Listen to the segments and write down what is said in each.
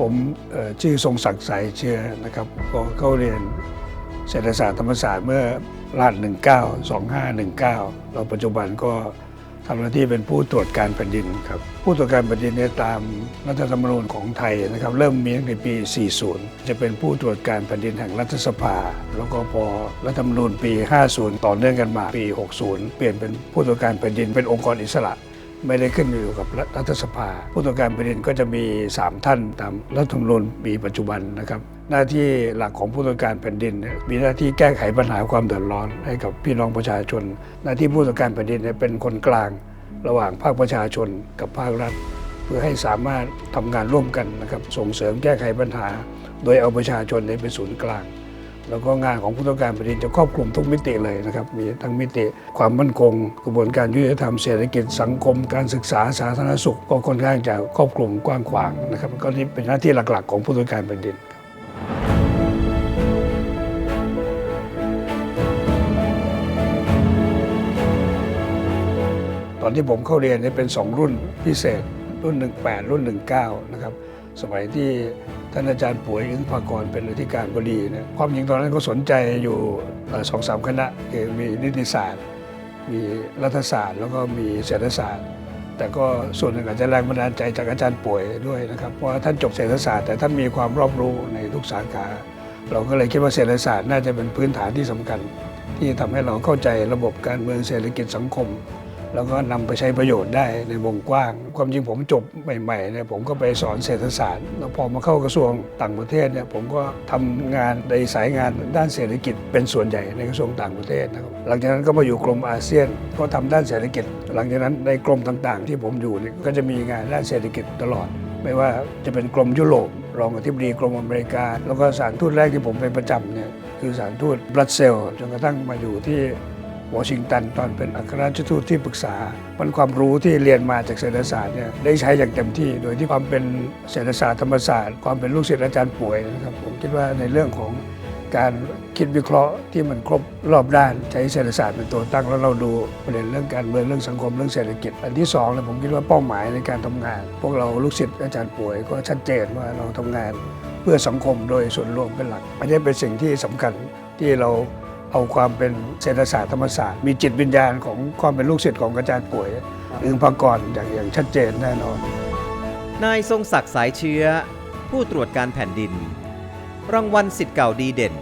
ผมชื่อทรงศักดิ์สายเชื้อนะครับก็เข้าเรียนเศรษฐศาสตร์ธรรมศาสตร์เมื่อราช19 2519แล้วปัจจุบันก็ทำหน้าที่เป็นผู้ตรวจการแผ่นดินครับผู้ตรวจการแผ่นดินเนี่ยตามรัฐธรรมนูญของไทยนะครับเริ่มมีตั้งแต่ปี 40 จะเป็นผู้ตรวจการแผ่นดินแห่งรัฐสภา แล้วก็พอรัฐธรรมนูญปี 50 ต่อเนื่องกันมาปี 60 เปลี่ยนเป็นผู้ตรวจการแผ่นดินเป็นองค์กรอิสระ ไม่ได้ขึ้นอยู่กับรัฐสภา ผู้ตรวจการแผ่นดินก็จะมี 3 ท่านตามรัฐธรรมนูญปีปัจจุบันนะครับ หน้าที่หลักของผู้ตรวจการแผ่นดิน มีหน้าที่แก้ไขปัญหาความเดือดร้อนให้กับพี่น้องประชาชน หน้าที่ผู้ตรวจการแผ่นดินเป็นคนกลาง ระหว่างภาคประชาชนกับภาครัฐ เพื่อให้สามารถทำงานร่วมกันนะครับส่งเสริมแก้ไขปัญหา โดยเอาประชาชนเป็นศูนย์กลาง แล้วก็งานของผู้ต้องการแผ่นดินจะครอบคลุมทุกมิติเลยนะครับ มีทั้งมิติความมั่นคง กระบวนการยุติธรรมเศรษฐกิจสังคม การศึกษาสาธารณสุข ก็ค่อนข้างจะครอบคลุมกว้างขวางนะครับ ก็นี่เป็นหน้าที่หลักๆ ของผู้ต้องการแผ่นดินตอนที่ผมเข้าเรียนเนี่ยเป็น 2 รุ่นพิเศษรุ่น 18 รุ่น 19 นะครับ สมัยที่ ท่านอาจารย์ป่วยอึ้งภากรเป็นอธิการบดีนี่ยความจริงตอนนั้นก็สนใจอยู่สองสามคณะคือมีนิติศาสตร์ มีรัฐศาสตร์ แล้วก็มีเศรษฐศาสตร์ แต่ก็ส่วนหนึ่งอาจจะแรงบันดาลใจจากอาจารย์ป่วยด้วยนะครับเพราะท่านจบเศรษฐศาสตร์แต่ท่านมีความรอบรู้ในทุกสาขา เราก็เลยคิดว่าเศรษฐศาสตร์น่าจะเป็นพื้นฐานที่สำคัญ ที่ทำให้เราเข้าใจระบบการเมืองเศรษฐกิจสังคม แล้วก็นำไปใช้ประโยชน์ได้ในวงกว้าง ความจริงผมจบใหม่ๆเนี่ยผมก็ไปสอนเศรษฐศาสตร์ แล้วพอมาเข้ากระทรวงต่างประเทศเนี่ยผมก็ทำงานในสายงานด้านเศรษฐกิจเป็นส่วนใหญ่ในกระทรวงต่างประเทศนะครับหลังจากนั้นก็มาอยู่กรมอาเซียนก็ทำด้านเศรษฐกิจ หลังจากนั้นในกรมต่างๆ ที่ผมอยู่เนี่ยก็จะมีงานด้านเศรษฐกิจตลอด ไม่ว่าจะเป็นกรมยุโรปรองอธิบดีกรมอเมริกา แล้วก็สถารทูตแรกที่ผมเป็นประจำเนี่ยคือสถารทูตบรัสเซลจนกระทั่งมาอยู่ที่ วอชิงตันตอนเป็นอัครราชทูตที่ปรึกษามันความรู้ที่เรียนมาจากเศรษฐศาสตร์เนี่ยได้ใช้อย่างเต็มที่ โดยที่ความเป็นเศรษฐศาสตร์ธรรมศาสตร์ความเป็นลูกศิษย์อาจารย์ป่วยนะครับผมคิดว่าในเรื่องของการคิดวิเคราะห์ที่มันครบรอบด้านใช้เศรษฐศาสตร์เป็นตัวตั้งแล้วเราดูประเด็นเรื่องการเมืองเรื่องสังคมเรื่องเศรษฐกิจ อันที่สองเนี่ยผมคิดว่าเป้าหมายในการทำงาน พวกเราลูกศิษย์อาจารย์ป่วยก็ชัดเจนว่าเราทำงาน เพื่อสังคมโดยส่วนรวมเป็นหลัก อันนี้เป็นสิ่งที่สำคัญที่เรา เอาความเป็นเศรษฐศาสตร์ธรรมศาสตร์ มีจิตวิญญาณของความเป็นลูกศิษย์ของอาจารย์ป่วยอึงพากรอย่างอย่างชัดเจนแน่นอน นายทรงศักดิ์สายเชื้อ ผู้ตรวจการแผ่นดิน รางวัลสิทธิ์เก่าดีเด่น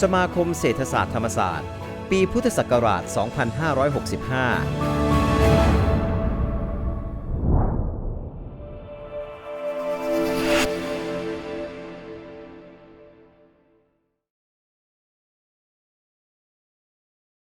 สมาคมเศรษฐศาสตร์ธรรมศาสตร์ ปีพุทธศักราช 2565